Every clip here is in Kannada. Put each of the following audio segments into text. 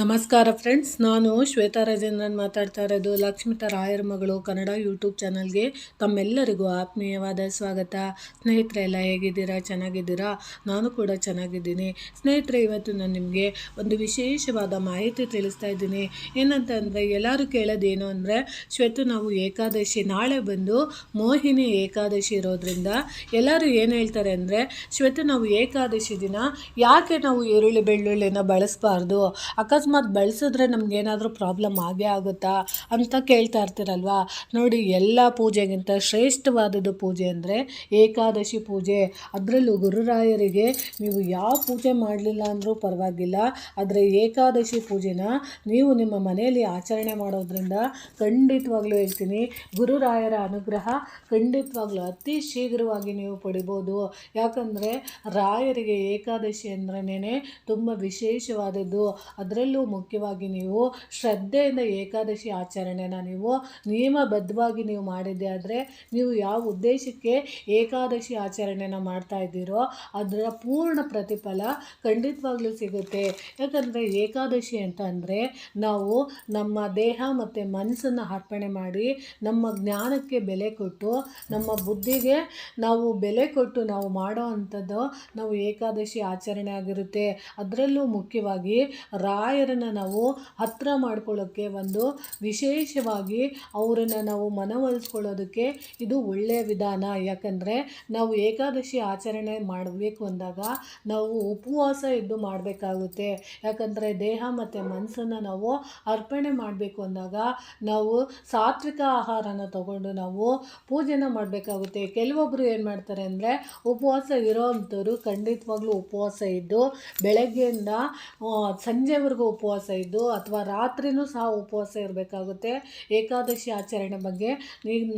ನಮಸ್ಕಾರ ಫ್ರೆಂಡ್ಸ್, ನಾನು ಶ್ವೇತಾ ರಾಜೇಂದ್ರನ್ ಮಾತಾಡ್ತಾ ಇರೋದು. ಲಕ್ಷ್ಮಿತಾ ರಾಯರ ಮಗಳು ಕನ್ನಡ ಯೂಟ್ಯೂಬ್ ಚಾನಲ್ಗೆ ತಮ್ಮೆಲ್ಲರಿಗೂ ಆತ್ಮೀಯವಾದ ಸ್ವಾಗತ. ಸ್ನೇಹಿತರೆ, ಎಲ್ಲ ಹೇಗಿದ್ದೀರಾ? ಚೆನ್ನಾಗಿದ್ದೀರಾ? ನಾನು ಕೂಡ ಚೆನ್ನಾಗಿದ್ದೀನಿ. ಸ್ನೇಹಿತರೆ, ಇವತ್ತು ನಾನು ನಿಮಗೆ ಒಂದು ವಿಶೇಷವಾದ ಮಾಹಿತಿ ತಿಳಿಸ್ತಾ ಇದ್ದೀನಿ. ಏನಂತ ಅಂದರೆ ಎಲ್ಲರೂ ಕೇಳೋದೇನು ಅಂದರೆ, ಶ್ವೇತು ನಾವು ಏಕಾದಶಿ ನಾಳೆ ಬಂದು ಮೋಹಿನಿ ಏಕಾದಶಿ ಇರೋದ್ರಿಂದ ಎಲ್ಲರೂ ಏನು ಹೇಳ್ತಾರೆ ಅಂದರೆ, ಶ್ವೇತು ನಾವು ಏಕಾದಶಿ ದಿನ ಯಾಕೆ ನಾವು ಈರುಳ್ಳಿ ಬೆಳ್ಳುಳ್ಳಿನ ಬಳಸಬಾರ್ದು? ಅಕಸ್ಮಾತ್ ಬಳಸಿದ್ರೆ ನಮಗೇನಾದರೂ ಪ್ರಾಬ್ಲಮ್ ಆಗೇ ಆಗುತ್ತಾ ಅಂತ ಕೇಳ್ತಾ ಇರ್ತೀರಲ್ವಾ? ನೋಡಿ, ಎಲ್ಲ ಪೂಜೆಗಿಂತ ಶ್ರೇಷ್ಠವಾದದ್ದು ಪೂಜೆ ಅಂದರೆ ಏಕಾದಶಿ ಪೂಜೆ. ಅದರಲ್ಲೂ ಗುರುರಾಯರಿಗೆ ನೀವು ಯಾವ ಪೂಜೆ ಮಾಡಲಿಲ್ಲ ಅಂದರೂ ಪರವಾಗಿಲ್ಲ. ಆದರೆ ಏಕಾದಶಿ ಪೂಜೆನ ನೀವು ನಿಮ್ಮ ಮನೆಯಲ್ಲಿ ಆಚರಣೆ ಮಾಡೋದ್ರಿಂದ ಖಂಡಿತವಾಗ್ಲೂ ಹೇಳ್ತೀನಿ, ಗುರುರಾಯರ ಅನುಗ್ರಹ ಖಂಡಿತವಾಗ್ಲೂ ಅತಿ ಶೀಘ್ರವಾಗಿ ನೀವು ಪಡಿಬೋದು. ಯಾಕಂದರೆ ರಾಯರಿಗೆ ಏಕಾದಶಿ ಅಂದ್ರೇ ತುಂಬ ವಿಶೇಷವಾದದ್ದು. ಅದರಲ್ಲೂ ಮುಖ್ಯವಾಗಿ ನೀವು ಶ್ರದ್ಧೆಯಿಂದ ಏಕಾದಶಿ ಆಚರಣೆನ ನೀವು ನಿಯಮಬದ್ಧವಾಗಿ ನೀವು ಮಾಡಿದ್ದೆ ಆದರೆ ನೀವು ಯಾವ ಉದ್ದೇಶಕ್ಕೆ ಏಕಾದಶಿ ಆಚರಣೆನ ಮಾಡ್ತಾ ಇದ್ದೀರೋ ಅದರ ಪೂರ್ಣ ಪ್ರತಿಫಲ ಖಂಡಿತವಾಗ್ಲೂ ಸಿಗುತ್ತೆ. ಯಾಕಂದರೆ ಏಕಾದಶಿ ಅಂತ ಅಂದರೆ ನಾವು ನಮ್ಮ ದೇಹ ಮತ್ತು ಮನಸ್ಸನ್ನು ಅರ್ಪಣೆ ಮಾಡಿ ನಮ್ಮ ಜ್ಞಾನಕ್ಕೆ ಬೆಲೆ ಕೊಟ್ಟು ನಮ್ಮ ಬುದ್ಧಿಗೆ ನಾವು ಬೆಲೆ ಕೊಟ್ಟು ನಾವು ಮಾಡೋ ಅಂಥದ್ದು ನಾವು ಏಕಾದಶಿ ಆಚರಣೆ ಆಗಿರುತ್ತೆ. ಅದರಲ್ಲೂ ಮುಖ್ಯವಾಗಿ ರಾಯರನ್ನು ನಾವು ಹತ್ತಿರ ಮಾಡ್ಕೊಳ್ಳೋಕ್ಕೆ ಒಂದು ವಿಶೇಷವಾಗಿ ಅವರನ್ನು ನಾವು ಮನವೊಲಿಸ್ಕೊಳ್ಳೋದಕ್ಕೆ ಇದು ಒಳ್ಳೆಯ ವಿಧಾನ. ಯಾಕಂದರೆ ನಾವು ಏಕಾದಶಿ ಆಚರಣೆ ಮಾಡಬೇಕು ಅಂದಾಗ ನಾವು ಉಪವಾಸ ಇದ್ದು ಮಾಡಬೇಕಾಗುತ್ತೆ. ಯಾಕಂದರೆ ದೇಹ ಮತ್ತು ಮನಸ್ಸನ್ನು ನಾವು ಅರ್ಪಣೆ ಮಾಡಬೇಕು ಅಂದಾಗ ನಾವು ಸಾತ್ವಿಕ ಆಹಾರನ ತಗೊಂಡು ನಾವು ಪೂಜೆನ ಮಾಡಬೇಕಾಗುತ್ತೆ. ಕೆಲವೊಬ್ಬರು ಏನು ಮಾಡ್ತಾರೆ ಅಂದರೆ ಉಪವಾಸ ಇರೋ ಅಂಥವ್ರು ಖಂಡಿತವಾಗ್ಲೂ ಉಪವಾಸ ಇದ್ದು ಬೆಳಗ್ಗೆಯಿಂದ ಸಂಜೆವರೆಗೂ ಉಪವಾಸ ಇದ್ದು ಅಥವಾ ರಾತ್ರಿನೂ ಸಹ ಉಪವಾಸ ಇರಬೇಕಾಗುತ್ತೆ. ಏಕಾದಶಿ ಆಚರಣೆ ಬಗ್ಗೆ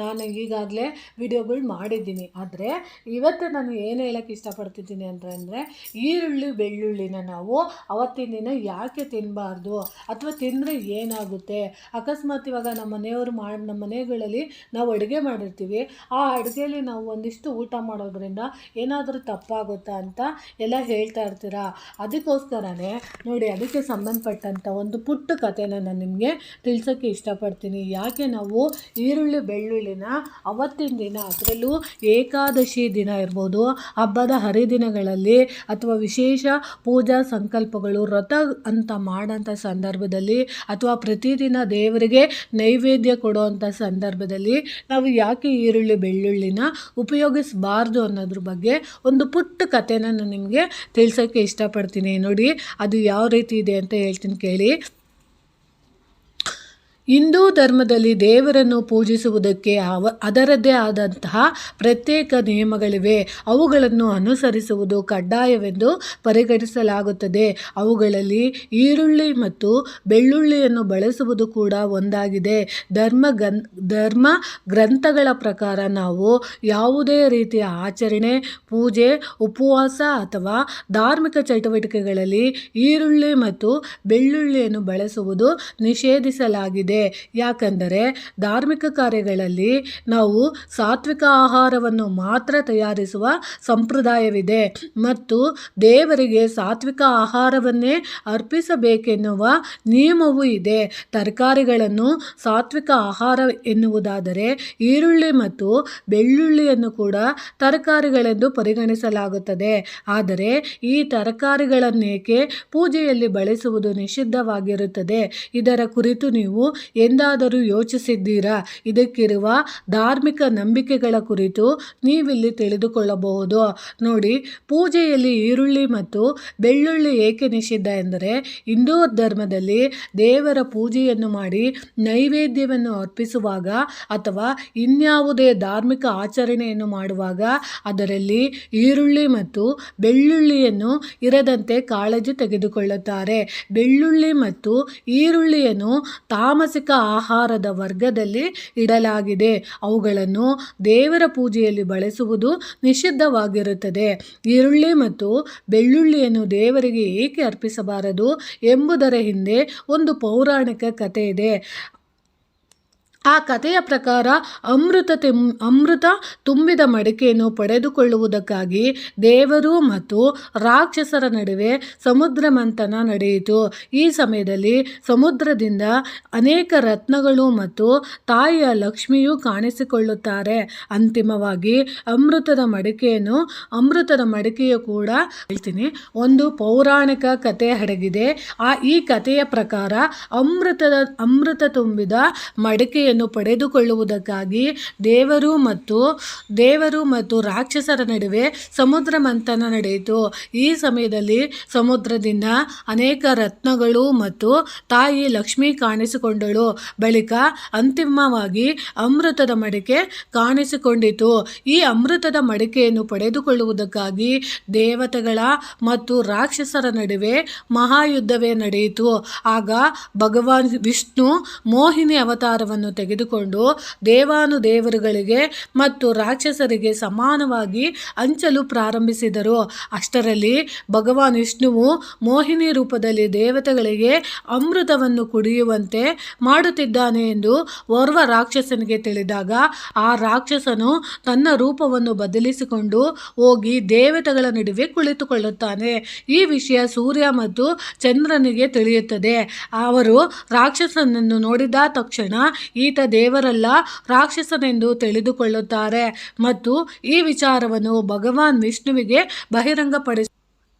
ನಾನು ಈಗಾಗಲೇ ವಿಡಿಯೋಗಳು ಮಾಡಿದ್ದೀನಿ. ಆದರೆ ಇವತ್ತು ನಾನು ಏನು ಹೇಳೋಕ್ಕೆ ಇಷ್ಟಪಡ್ತಿದ್ದೀನಿ ಅಂದರೆ ಅಂದರೆ ಈರುಳ್ಳಿ, ಬೆಳ್ಳುಳ್ಳಿನ ನಾವು ಅವತ್ತಿನ ದಿನ ಯಾಕೆ ತಿನ್ನಬಾರ್ದು ಅಥವಾ ತಿಂದರೆ ಏನಾಗುತ್ತೆ? ಅಕಸ್ಮಾತ್ ಇವಾಗ ನಮ್ಮ ಮನೆಯವರು ಮಾಡಿ ನಮ್ಮ ಮನೆಗಳಲ್ಲಿ ನಾವು ಅಡುಗೆ ಮಾಡಿರ್ತೀವಿ. ಆ ಅಡುಗೆಯಲ್ಲಿ ನಾವು ಒಂದಿಷ್ಟು ಊಟ ಮಾಡೋದ್ರಿಂದ ಏನಾದರೂ ತಪ್ಪಾಗುತ್ತಾ ಅಂತ ಎಲ್ಲ ಹೇಳ್ತಾ ಇರ್ತೀರಾ? ಅದಕ್ಕೋಸ್ಕರನೇ ನೋಡಿ, ಅದಕ್ಕೆ ಸಂಬಂಧಪಟ್ಟಂಥ ಒಂದು ಪುಟ್ಟ ಕಥೆನ ನಾನು ನಿಮಗೆ ತಿಳಿಸೋಕ್ಕೆ ಇಷ್ಟಪಡ್ತೀನಿ. ಯಾಕೆ ನಾವು ಈರುಳ್ಳಿ, ಬೆಳ್ಳುಳ್ಳಿನ ಅವತ್ತಿನ ದಿನ ಅದರಲ್ಲೂ ಏಕಾದಶಿ ದಿನ ಇರ್ಬೋದು. ಹಬ್ಬದ ಹರಿದಿನಗಳಲ್ಲಿ ಅಥವಾ ವಿಶೇಷ ಪೂಜಾ ಸಂಕಲ್ಪಗಳು ವ್ರತ ಅಂತ ಮಾಡೋಂಥ ಸಂದರ್ಭದಲ್ಲಿ ಅಥವಾ ಪ್ರತಿದಿನ ದೇವರಿಗೆ ನೈವೇದ್ಯ ಕೊಡುವಂಥ ಸಂದರ್ಭದಲ್ಲಿ ನಾವು ಯಾಕೆ ಈರುಳ್ಳಿ, ಬೆಳ್ಳುಳ್ಳಿನ ಉಪಯೋಗಿಸಬಾರ್ದು ಅನ್ನೋದ್ರ ಬಗ್ಗೆ ಒಂದು ಪುಟ್ಟ ಕಥೆನ ನಾನು ನಿಮಗೆ ತಿಳಿಸೋಕ್ಕೆ ಇಷ್ಟಪಡ್ತೀನಿ. ನೋಡಿ, ಅದು ಯಾವ ರೀತಿ ಇದೆ ಅಂತ ಹೇಳ್ತೀನಿ ಕೇಳಿ. ಹಿಂದೂ ಧರ್ಮದಲ್ಲಿ ದೇವರನ್ನು ಪೂಜಿಸುವುದಕ್ಕೆ ಅವ, ಅದರದ್ದೇ ಆದಂತಹ ಪ್ರತ್ಯೇಕ ನಿಯಮಗಳಿವೆ. ಅವುಗಳನ್ನು ಅನುಸರಿಸುವುದು ಕಡ್ಡಾಯವೆಂದು ಪರಿಗಣಿಸಲಾಗುತ್ತದೆ. ಅವುಗಳಲ್ಲಿ ಈರುಳ್ಳಿ ಮತ್ತು ಬೆಳ್ಳುಳ್ಳಿಯನ್ನು ಬಳಸುವುದು ಕೂಡ ಒಂದಾಗಿದೆ. ಧರ್ಮ ಗನ್, ಧರ್ಮ ಗ್ರಂಥಗಳ ಪ್ರಕಾರ ನಾವು ಯಾವುದೇ ರೀತಿಯ ಆಚರಣೆ, ಪೂಜೆ, ಉಪವಾಸ ಅಥವಾ ಧಾರ್ಮಿಕ ಚಟುವಟಿಕೆಗಳಲ್ಲಿ ಈರುಳ್ಳಿ ಮತ್ತು ಬೆಳ್ಳುಳ್ಳಿಯನ್ನು ಬಳಸುವುದು ನಿಷೇಧಿಸಲಾಗಿದೆ. ಯಾಕಂದರೆ ಧಾರ್ಮಿಕ ಕಾರ್ಯಗಳಲ್ಲಿ ನಾವು ಸಾತ್ವಿಕ ಆಹಾರವನ್ನು ಮಾತ್ರ ತಯಾರಿಸುವ ಸಂಪ್ರದಾಯವಿದೆ. ಮತ್ತು ದೇವರಿಗೆ ಸಾತ್ವಿಕ ಆಹಾರವನ್ನೇ ಅರ್ಪಿಸಬೇಕೆನ್ನುವ ನಿಯಮವೂ ಇದೆ. ತರಕಾರಿಗಳನ್ನು ಸಾತ್ವಿಕ ಆಹಾರ ಎನ್ನುವುದಾದರೆ ಈರುಳ್ಳಿ ಮತ್ತು ಬೆಳ್ಳುಳ್ಳಿಯನ್ನು ಕೂಡ ತರಕಾರಿಗಳೆಂದು ಪರಿಗಣಿಸಲಾಗುತ್ತದೆ. ಆದರೆ ಈ ತರಕಾರಿಗಳನ್ನೇಕೆ ಪೂಜೆಯಲ್ಲಿ ಬಳಸುವುದು ನಿಷಿದ್ಧವಾಗಿರುತ್ತದೆ. ಇದರ ಕುರಿತು ನೀವು ಎಂದಾದರೂ ಯೋಚಿಸಿದ್ದೀರಾ? ಇದಕ್ಕಿರುವ ಧಾರ್ಮಿಕ ನಂಬಿಕೆಗಳ ಕುರಿತು ನೀವಿಲ್ಲಿ ತಿಳಿದುಕೊಳ್ಳಬಹುದು. ನೋಡಿ, ಪೂಜೆಯಲ್ಲಿ ಈರುಳ್ಳಿ ಮತ್ತು ಬೆಳ್ಳುಳ್ಳಿ ಏಕೆ ನಿಷಿದ್ಧ ಎಂದರೆ, ಹಿಂದೂ ಧರ್ಮದಲ್ಲಿ ದೇವರ ಪೂಜೆಯನ್ನು ಮಾಡಿ ನೈವೇದ್ಯವನ್ನು ಅರ್ಪಿಸುವಾಗ ಅಥವಾ ಇನ್ಯಾವುದೇ ಧಾರ್ಮಿಕ ಆಚರಣೆಯನ್ನು ಮಾಡುವಾಗ ಅದರಲ್ಲಿ ಈರುಳ್ಳಿ ಮತ್ತು ಬೆಳ್ಳುಳ್ಳಿಯನ್ನು ಇರದಂತೆ ಕಾಳಜಿ ತೆಗೆದುಕೊಳ್ಳುತ್ತಾರೆ. ಬೆಳ್ಳುಳ್ಳಿ ಮತ್ತು ಈರುಳ್ಳಿಯನ್ನು ತಾಮಸಿಕ ಆಹಾರದ ವರ್ಗದಲ್ಲಿ ಇಡಲಾಗಿದೆ. ಅವುಗಳನ್ನು ದೇವರ ಪೂಜೆಯಲ್ಲಿ ಬಳಸುವುದು ನಿಷಿದ್ಧವಾಗಿರುತ್ತದೆ. ಈರುಳ್ಳಿ ಮತ್ತು ಬೆಳ್ಳುಳ್ಳಿಯನ್ನು ದೇವರಿಗೆ ಏಕೆ ಅರ್ಪಿಸಬಾರದು ಎಂಬುದರ ಹಿಂದೆ ಒಂದು ಪೌರಾಣಿಕ ಕಥೆ ಇದೆ. ಆ ಕಥೆಯ ಪ್ರಕಾರ ಅಮೃತ ತೆಂ ಅಮೃತ ತುಂಬಿದ ಮಡಿಕೆಯನ್ನು ಪಡೆದುಕೊಳ್ಳುವುದಕ್ಕಾಗಿ ದೇವರು ಮತ್ತು ರಾಕ್ಷಸರ ನಡುವೆ ಸಮುದ್ರ ಮಂಥನ ನಡೆಯಿತು. ಈ ಸಮಯದಲ್ಲಿ ಸಮುದ್ರದಿಂದ ಅನೇಕ ರತ್ನಗಳು ಮತ್ತು ತಾಯಿಯ ಲಕ್ಷ್ಮಿಯು ಕಾಣಿಸಿಕೊಳ್ಳುತ್ತಾರೆ. ಅಂತಿಮವಾಗಿ ಅಮೃತದ ಮಡಿಕೆಯನ್ನು, ಅಮೃತದ ಮಡಿಕೆಯು ಕೂಡ ಹೇಳ್ತೀನಿ, ಒಂದು ಪೌರಾಣಿಕ ಕತೆ ಅಡಗಿದೆ ಆ, ಈ ಕಥೆಯ ಪ್ರಕಾರ ಅಮೃತದ, ಅಮೃತ ತುಂಬಿದ ಮಡಿಕೆಯನ್ನು ಪಡೆದುಕೊಳ್ಳುವುದಕ್ಕಾಗಿ ದೇವರು ಮತ್ತು ದೇವರು ಮತ್ತು ರಾಕ್ಷಸರ ನಡುವೆ ಸಮುದ್ರ ಮಂಥನ ನಡೆಯಿತು. ಈ ಸಮಯದಲ್ಲಿ ಸಮುದ್ರದಿಂದ ಅನೇಕ ರತ್ನಗಳು ಮತ್ತು ತಾಯಿ ಲಕ್ಷ್ಮಿ ಕಾಣಿಸಿಕೊಂಡಳು. ಬಳಿಕ ಅಂತಿಮವಾಗಿ ಅಮೃತದ ಮಡಿಕೆ ಕಾಣಿಸಿಕೊಂಡಿತು. ಈ ಅಮೃತದ ಮಡಿಕೆಯನ್ನು ಪಡೆದುಕೊಳ್ಳುವುದಕ್ಕಾಗಿ ದೇವತೆಗಳ ಮತ್ತು ರಾಕ್ಷಸರ ನಡುವೆ ಮಹಾಯುದ್ಧವೇ ನಡೆಯಿತು. ಆಗ ಭಗವಾನ್ ವಿಷ್ಣು ಮೋಹಿನಿ ಅವತಾರವನ್ನು ತೆಗೆದುಕೊಂಡು ದೇವಾನು ದೇವರುಗಳಿಗೆ ಮತ್ತು ರಾಕ್ಷಸರಿಗೆ ಸಮಾನವಾಗಿ ಹಂಚಲು ಪ್ರಾರಂಭಿಸಿದರು. ಅಷ್ಟರಲ್ಲಿ ಭಗವಾನ್ ವಿಷ್ಣುವು ಮೋಹಿನಿ ರೂಪದಲ್ಲಿ ದೇವತೆಗಳಿಗೆ ಅಮೃತವನ್ನು ಕುಡಿಯುವಂತೆ ಮಾಡುತ್ತಿದ್ದಾನೆ ಎಂದು ಓರ್ವ ರಾಕ್ಷಸನಿಗೆ ತಿಳಿದಾಗ ಆ ರಾಕ್ಷಸನು ತನ್ನ ರೂಪವನ್ನು ಬದಲಿಸಿಕೊಂಡು ಹೋಗಿ ದೇವತೆಗಳ ನಡುವೆ ಕುಳಿತುಕೊಳ್ಳುತ್ತಾನೆ. ಈ ವಿಷಯ ಸೂರ್ಯ ಮತ್ತು ಚಂದ್ರನಿಗೆ ತಿಳಿಯುತ್ತದೆ. ಅವರು ರಾಕ್ಷಸನನ್ನು ನೋಡಿದ ತಕ್ಷಣ ಈತ ದೇವರಲ್ಲ ರಾಕ್ಷಸನೆಂದು ತಿಳಿದುಕೊಳ್ಳುತ್ತಾರೆ. ಮತ್ತು ಈ ವಿಚಾರವನ್ನು ಭಗವಾನ್ ವಿಷ್ಣುವಿಗೆ ಬಹಿರಂಗಪಡಿಸ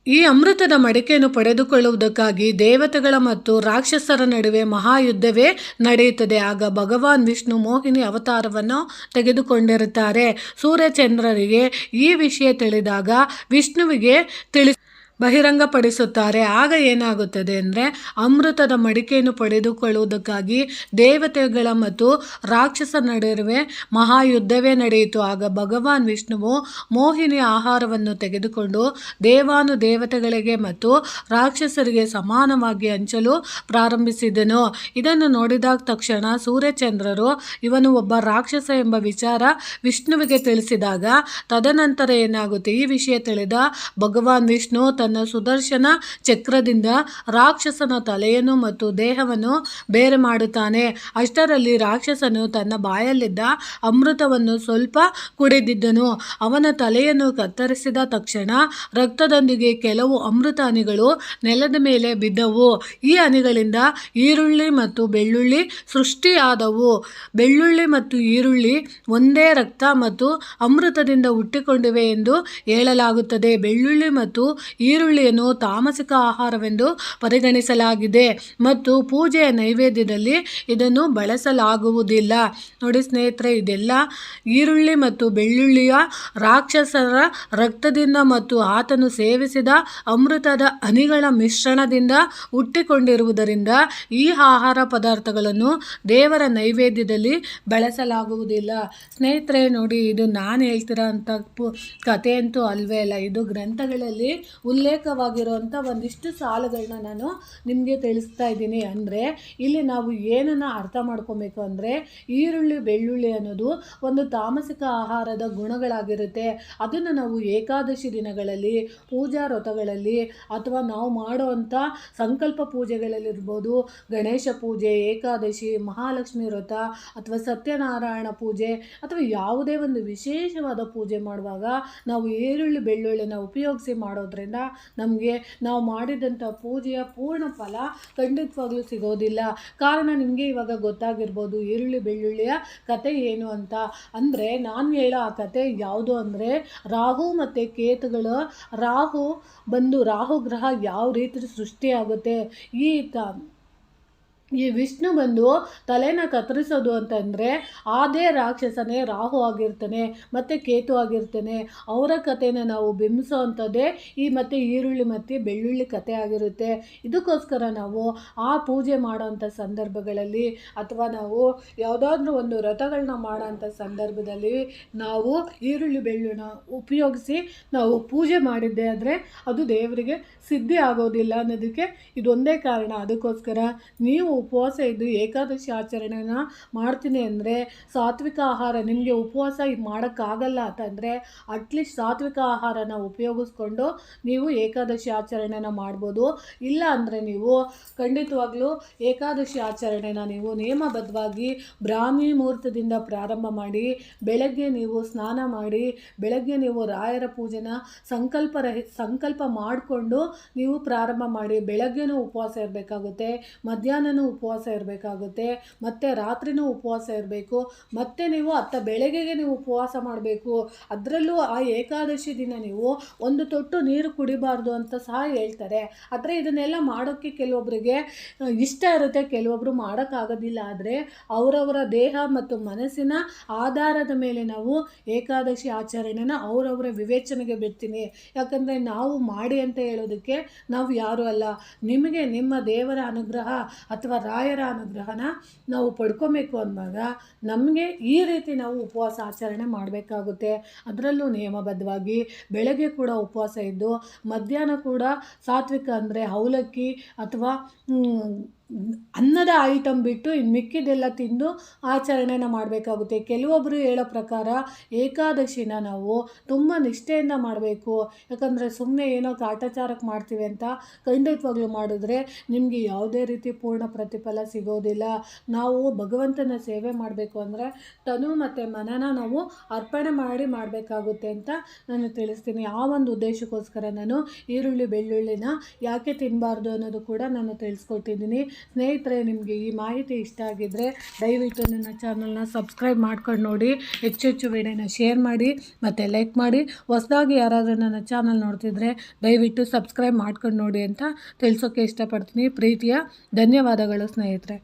ಈ ಅಮೃತದ ಮಡಿಕೆಯನ್ನು ಪಡೆದುಕೊಳ್ಳುವುದಕ್ಕಾಗಿ ದೇವತೆಗಳ ಮತ್ತು ರಾಕ್ಷಸರ ನಡುವೆ ಮಹಾಯುದ್ಧವೇ ನಡೆಯುತ್ತದೆ. ಆಗ ಭಗವಾನ್ ವಿಷ್ಣು ಮೋಹಿನಿ ಅವತಾರವನ್ನು ತೆಗೆದುಕೊಂಡಿರುತ್ತಾರೆ. ಸೂರ್ಯಚಂದ್ರರಿಗೆ ಈ ವಿಷಯ ತಿಳಿದಾಗ ವಿಷ್ಣುವಿಗೆ ತಿಳಿ ಬಹಿರಂಗಪಡಿಸುತ್ತಾರೆ. ಆಗ ಏನಾಗುತ್ತದೆ ಅಂದರೆ ಅಮೃತದ ಮಡಿಕೆಯನ್ನು ಪಡೆದುಕೊಳ್ಳುವುದಕ್ಕಾಗಿ ದೇವತೆಗಳ ಮತ್ತು ರಾಕ್ಷಸ ನಡುವೆ ಮಹಾಯುದ್ಧವೇ ನಡೆಯಿತು. ಆಗ ಭಗವಾನ್ ವಿಷ್ಣುವು ಮೋಹಿನಿ ಆಹಾರವನ್ನು ತೆಗೆದುಕೊಂಡು ದೇವಾನು ದೇವತೆಗಳಿಗೆ ಮತ್ತು ರಾಕ್ಷಸರಿಗೆ ಸಮಾನವಾಗಿ ಹಂಚಲು ಪ್ರಾರಂಭಿಸಿದನು. ಇದನ್ನು ನೋಡಿದಾಗ ತಕ್ಷಣ ಸೂರ್ಯಚಂದ್ರರು ಇವನು ಒಬ್ಬ ರಾಕ್ಷಸ ಎಂಬ ವಿಚಾರ ವಿಷ್ಣುವಿಗೆ ತಿಳಿಸಿದಾಗ ತದನಂತರ ಏನಾಗುತ್ತೆ? ಈ ವಿಷಯ ತಿಳಿದ ಭಗವಾನ್ ವಿಷ್ಣು ತನ್ನ ಸುದರ್ಶನ ಚಕ್ರದಿಂದ ರಾಕ್ಷಸನ ತಲೆಯನ್ನು ಮತ್ತು ದೇಹವನ್ನು ಬೇರೆ ಮಾಡುತ್ತಾನೆ. ಅಷ್ಟರಲ್ಲಿ ರಾಕ್ಷಸನು ತನ್ನ ಬಾಯಲ್ಲಿದ್ದ ಅಮೃತವನ್ನು ಸ್ವಲ್ಪ ಕುಡಿದಿದ್ದನು. ಅವನ ತಲೆಯನ್ನು ಕತ್ತರಿಸಿದ ತಕ್ಷಣ ರಕ್ತದೊಂದಿಗೆ ಕೆಲವು ಅಮೃತ ಹನಿಗಳು ನೆಲದ ಮೇಲೆ ಬಿದ್ದವು. ಈ ಹನಿಗಳಿಂದ ಈರುಳ್ಳಿ ಮತ್ತು ಬೆಳ್ಳುಳ್ಳಿ ಸೃಷ್ಟಿಯಾದವು. ಬೆಳ್ಳುಳ್ಳಿ ಮತ್ತು ಈರುಳ್ಳಿ ಒಂದೇ ರಕ್ತ ಮತ್ತು ಅಮೃತದಿಂದ ಹುಟ್ಟಿಕೊಂಡಿವೆ ಎಂದು ಹೇಳಲಾಗುತ್ತದೆ. ಬೆಳ್ಳುಳ್ಳಿ ಮತ್ತು ಈರುಳ್ಳಿಯನ್ನು ತಾಮಸಿಕ ಆಹಾರವೆಂದು ಪರಿಗಣಿಸಲಾಗಿದೆ ಮತ್ತು ಪೂಜೆಯ ನೈವೇದ್ಯದಲ್ಲಿ ಇದನ್ನು ಬಳಸಲಾಗುವುದಿಲ್ಲ. ನೋಡಿ ಸ್ನೇಹಿತರೆ, ಇದೆಲ್ಲ ಈರುಳ್ಳಿ ಮತ್ತು ಬೆಳ್ಳುಳ್ಳಿಯ ರಾಕ್ಷಸರ ರಕ್ತದಿಂದ ಮತ್ತು ಆತನು ಸೇವಿಸಿದ ಅಮೃತದ ಹನಿಗಳ ಮಿಶ್ರಣದಿಂದ ಹುಟ್ಟಿಕೊಂಡಿರುವುದರಿಂದ ಈ ಆಹಾರ ಪದಾರ್ಥಗಳನ್ನು ದೇವರ ನೈವೇದ್ಯದಲ್ಲಿ ಬಳಸಲಾಗುವುದಿಲ್ಲ. ಸ್ನೇಹಿತರೆ, ನೋಡಿ ಇದು ನಾನು ಹೇಳ್ತಿರೋ ಅಂತ ಕಥೆ ಅಂತೂ ಅಲ್ವೇ ಅಲ್ಲ. ಇದು ಗ್ರಂಥಗಳಲ್ಲಿ ಉಲ್ಲೇಖವಾಗಿರುವಂಥ ಒಂದಿಷ್ಟು ಸಾಲುಗಳನ್ನ ನಾನು ನಿಮಗೆ ತಿಳಿಸ್ತಾ ಇದ್ದೀನಿ ಅಂದರೆ, ಇಲ್ಲಿ ನಾವು ಏನನ್ನು ಅರ್ಥ ಮಾಡ್ಕೊಬೇಕು ಅಂದರೆ, ಈರುಳ್ಳಿ, ಬೆಳ್ಳುಳ್ಳಿ ಅನ್ನೋದು ಒಂದು ತಾಮಸಿಕ ಆಹಾರದ ಗುಣಗಳಾಗಿರುತ್ತೆ. ಅದನ್ನು ನಾವು ಏಕಾದಶಿ ದಿನಗಳಲ್ಲಿ, ಪೂಜಾ ವ್ರತಗಳಲ್ಲಿ ಅಥವಾ ನಾವು ಮಾಡುವಂಥ ಸಂಕಲ್ಪ ಪೂಜೆಗಳಲ್ಲಿರ್ಬೋದು, ಗಣೇಶ ಪೂಜೆ, ಏಕಾದಶಿ, ಮಹಾಲಕ್ಷ್ಮಿ ವ್ರತ ಅಥವಾ ಸತ್ಯನಾರಾಯಣ ಪೂಜೆ ಅಥವಾ ಯಾವುದೇ ಒಂದು ವಿಶೇಷವಾದ ಪೂಜೆ ಮಾಡುವಾಗ ನಾವು ಈರುಳ್ಳಿ, ಬೆಳ್ಳುಳ್ಳಿನ ಉಪಯೋಗಿಸಿ ಮಾಡೋದ್ರಿಂದ ನಮಗೆ ನಾವು ಮಾಡಿದಂಥ ಪೂಜೆಯ ಪೂರ್ಣ ಫಲ ಖಂಡಿತವಾಗ್ಲೂ ಸಿಗೋದಿಲ್ಲ. ಕಾರಣ ನಿಮಗೆ ಇವಾಗ ಗೊತ್ತಾಗಿರ್ಬೋದು, ಈರುಳ್ಳಿ ಬೆಳ್ಳುಳ್ಳಿಯ ಕತೆ ಏನು ಅಂತ. ಅಂದರೆ ನಾನು ಹೇಳೋ ಆ ಕತೆ ಯಾವುದು ಅಂದರೆ, ರಾಹು ಮತ್ತು ಕೇತುಗಳು ರಾಹು ಬಂದು ರಾಹು ಗ್ರಹ ಯಾವ ರೀತಿ ಸೃಷ್ಟಿಯಾಗುತ್ತೆ, ಈ ತ ಈ ವಿಷ್ಣು ಬಂದು ತಲೆನ ಕತ್ತರಿಸೋದು ಅಂತಂದರೆ ಅದೇ ರಾಕ್ಷಸನೇ ರಾಹು ಆಗಿರ್ತಾನೆ, ಮತ್ತು ಕೇತು ಆಗಿರ್ತಾನೆ. ಅವರ ಕಥೆನ ನಾವು ಬಿಂಬಿಸೋ ಅಂಥದ್ದೇ ಈ ಮತ್ತು ಈರುಳ್ಳಿ ಮತ್ತು ಬೆಳ್ಳುಳ್ಳಿ ಕತೆ ಆಗಿರುತ್ತೆ. ಇದಕ್ಕೋಸ್ಕರ ನಾವು ಆ ಪೂಜೆ ಮಾಡೋವಂಥ ಸಂದರ್ಭಗಳಲ್ಲಿ ಅಥವಾ ನಾವು ಯಾವುದಾದ್ರೂ ಒಂದು ವ್ರತಗಳನ್ನ ಮಾಡೋಂಥ ಸಂದರ್ಭದಲ್ಲಿ ನಾವು ಈರುಳ್ಳಿ ಬೆಳ್ಳುಳ್ಳಿನ ಉಪಯೋಗಿಸಿ ನಾವು ಪೂಜೆ ಮಾಡಿದ್ದೆ ಆದರೆ ಅದು ದೇವರಿಗೆ ಸಿದ್ಧಿ ಆಗೋದಿಲ್ಲ ಅನ್ನೋದಕ್ಕೆ ಇದೊಂದೇ ಕಾರಣ. ಅದಕ್ಕೋಸ್ಕರ ನೀವು ಉಪವಾಸ ಇದ್ದು ಏಕಾದಶಿ ಆಚರಣೆನ ಮಾಡ್ತೀನಿ ಅಂದರೆ ಸಾತ್ವಿಕ ಆಹಾರ ನಿಮಗೆ ಉಪವಾಸ ಇದು ಮಾಡೋಕ್ಕಾಗಲ್ಲ ಅಂತಂದರೆ ಅಟ್ಲೀಸ್ಟ್ ಸಾತ್ವಿಕ ಆಹಾರನ ಉಪಯೋಗಿಸ್ಕೊಂಡು ನೀವು ಏಕಾದಶಿ ಆಚರಣೆನ ಮಾಡ್ಬೋದು. ಇಲ್ಲ ಅಂದರೆ ನೀವು ಖಂಡಿತವಾಗ್ಲೂ ಏಕಾದಶಿ ಆಚರಣೆನ ನೀವು ನಿಯಮಬದ್ಧವಾಗಿ ಬ್ರಾಹ್ಮಿ ಮುಹೂರ್ತದಿಂದ ಪ್ರಾರಂಭ ಮಾಡಿ, ಬೆಳಗ್ಗೆ ನೀವು ಸ್ನಾನ ಮಾಡಿ, ಬೆಳಗ್ಗೆ ನೀವು ರಾಯರ ಪೂಜೆನ ಸಂಕಲ್ಪ ರಹಿ, ಸಂಕಲ್ಪ ಮಾಡಿಕೊಂಡು ನೀವು ಪ್ರಾರಂಭ ಮಾಡಿ, ಬೆಳಗ್ಗೆನೂ ಉಪವಾಸ ಇರಬೇಕಾಗುತ್ತೆ, ಮಧ್ಯಾಹ್ನನೂ ಉಪವಾಸ ಇರಬೇಕಾಗುತ್ತೆ, ಮತ್ತು ರಾತ್ರಿನೂ ಉಪವಾಸ ಇರಬೇಕು, ಮತ್ತು ನೀವು ಅತ್ತ ಬೆಳಗ್ಗೆಗೆ ನೀವು ಉಪವಾಸ ಮಾಡಬೇಕು. ಅದರಲ್ಲೂ ಆ ಏಕಾದಶಿ ದಿನ ನೀವು ಒಂದು ತೊಟ್ಟು ನೀರು ಕುಡಿಬಾರ್ದು ಅಂತ ಸಹ ಹೇಳ್ತಾರೆ. ಆದರೆ ಇದನ್ನೆಲ್ಲ ಮಾಡೋಕ್ಕೆ ಕೆಲವೊಬ್ಬರಿಗೆ ಇಷ್ಟ ಇರುತ್ತೆ. ಕೆಲವೊಬ್ಬರು ಮಾಡೋಕ್ಕಾಗೋದಿಲ್ಲ. ಆದರೆ ಅವರವರ ದೇಹ ಮತ್ತು ಮನಸ್ಸಿನ ಆಧಾರದ ಮೇಲೆ ನಾವು ಏಕಾದಶಿ ಆಚರಣೆನ ಅವರವರ ವಿವೇಚನೆಗೆ ಬಿಡ್ತೀನಿ. ಯಾಕಂದರೆ ನಾವು ಮಾಡಿ ಅಂತ ಹೇಳೋದಕ್ಕೆ ನಾವು ಯಾರೂ ಅಲ್ಲ. ನಿಮಗೆ ನಿಮ್ಮ ದೇವರ ಅನುಗ್ರಹ ಅಥವಾ ರಾಯರ ಅನುಗ್ರಹನ ನಾವು ಪಡ್ಕೊಬೇಕು ಅಂದಾಗ ನಮಗೆ ಈ ರೀತಿ ನಾವು ಉಪವಾಸ ಆಚರಣೆ ಮಾಡಬೇಕಾಗುತ್ತೆ. ಅದರಲ್ಲೂ ನಿಯಮಬದ್ಧವಾಗಿ ಬೆಳಗ್ಗೆ ಕೂಡ ಉಪವಾಸ ಇದ್ದು ಮಧ್ಯಾಹ್ನ ಕೂಡ ಸಾತ್ವಿಕ ಅಂದರೆ ಅವಲಕ್ಕಿ ಅಥವಾ ಅನ್ನದ ಐಟಮ್ ಬಿಟ್ಟು ಇನ್ನು ಮಿಕ್ಕಿದ್ದೆಲ್ಲ ತಿಂದು ಆಚರಣೆನ ಮಾಡಬೇಕಾಗುತ್ತೆ. ಕೆಲವೊಬ್ಬರು ಹೇಳೋ ಪ್ರಕಾರ ಏಕಾದಶಿನ ನಾವು ತುಂಬ ನಿಷ್ಠೆಯಿಂದ ಮಾಡಬೇಕು. ಯಾಕಂದರೆ ಸುಮ್ಮನೆ ಏನೋ ಕಾಟಾಚಾರಕ್ಕೆ ಮಾಡ್ತೀವಿ ಅಂತ ಖಂಡಿತವಾಗ್ಲೂ ಮಾಡಿದ್ರೆ ನಿಮಗೆ ಯಾವುದೇ ರೀತಿ ಪೂರ್ಣ ಪ್ರತಿಫಲ ಸಿಗೋದಿಲ್ಲ. ನಾವು ಭಗವಂತನ ಸೇವೆ ಮಾಡಬೇಕು ಅಂದರೆ ತನು ಮತ್ತು ಮನನ ನಾವು ಅರ್ಪಣೆ ಮಾಡಿ ಮಾಡಬೇಕಾಗುತ್ತೆ ಅಂತ ನಾನು ತಿಳಿಸ್ತೀನಿ. ಆ ಒಂದು ಉದ್ದೇಶಕ್ಕೋಸ್ಕರ ನಾನು ಈರುಳ್ಳಿ, ಬೆಳ್ಳುಳ್ಳಿನ ಯಾಕೆ ತಿನ್ನಬಾರ್ದು ಅನ್ನೋದು ಕೂಡ ನಾನು ತಿಳಿಸ್ಕೊಟ್ಟಿದ್ದೀನಿ ಸ್ನೇಹಿತರೆ, ನಿಮಗೆ ಈ ಮಾಹಿತಿ ಇಷ್ಟ ಆಗಿದ್ದರೆ ದಯವಿಟ್ಟು ನನ್ನ ಚಾನಲ್ನ ಸಬ್ಸ್ಕ್ರೈಬ್ ಮಾಡ್ಕೊಂಡು ನೋಡಿ. ಹೆಚ್ಚು ಹೆಚ್ಚು ವಿಡಿಯೋನ ಶೇರ್ ಮಾಡಿ ಮತ್ತು ಲೈಕ್ ಮಾಡಿ. ಹೊಸದಾಗಿ ಯಾರಾದರೂ ನನ್ನ ಚಾನಲ್ ನೋಡ್ತಿದ್ರೆ ದಯವಿಟ್ಟು ಸಬ್ಸ್ಕ್ರೈಬ್ ಮಾಡ್ಕೊಂಡು ನೋಡಿ ಅಂತ ತಿಳಿಸೋಕ್ಕೆ ಇಷ್ಟಪಡ್ತೀನಿ. ಪ್ರೀತಿಯ ಧನ್ಯವಾದಗಳು ಸ್ನೇಹಿತರೆ.